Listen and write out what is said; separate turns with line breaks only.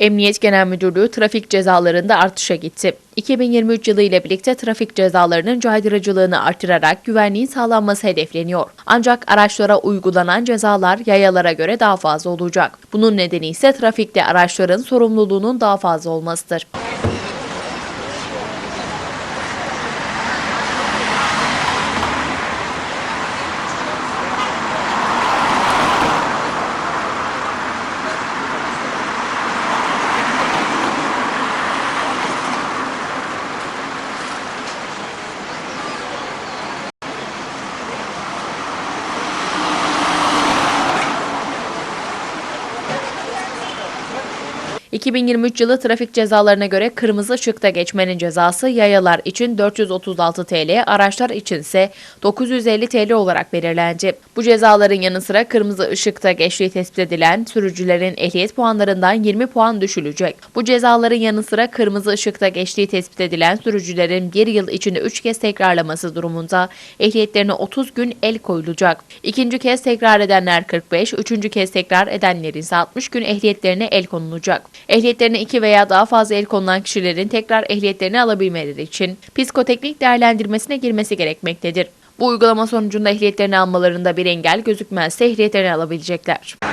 Emniyet Genel Müdürlüğü trafik cezalarında artışa gitti. 2023 yılı ile birlikte trafik cezalarının caydırıcılığını artırarak güvenliğin sağlanması hedefleniyor. Ancak araçlara uygulanan cezalar yayalara göre daha fazla olacak. Bunun nedeni ise trafikte araçların sorumluluğunun daha fazla olmasıdır. ...2023 yılı trafik cezalarına göre kırmızı ışıkta geçmenin cezası yayalar için 436 TL, araçlar içinse 950 TL olarak belirlendi. Bu cezaların yanı sıra kırmızı ışıkta geçtiği tespit edilen sürücülerin ehliyet puanlarından 20 puan düşülecek. Bu cezaların yanı sıra kırmızı ışıkta geçtiği tespit edilen sürücülerin bir yıl içinde 3 kez tekrarlaması durumunda ehliyetlerine 30 gün el koyulacak. İkinci kez tekrar edenler 45, üçüncü kez tekrar edenlerin ise 60 gün ehliyetlerine el konulacak. Ehliyetlerine iki veya daha fazla el konulan kişilerin tekrar ehliyetlerini alabilmeleri için psikoteknik değerlendirmesine girmesi gerekmektedir. Bu uygulama sonucunda ehliyetlerini almalarında bir engel gözükmezse ehliyetlerini alabilecekler.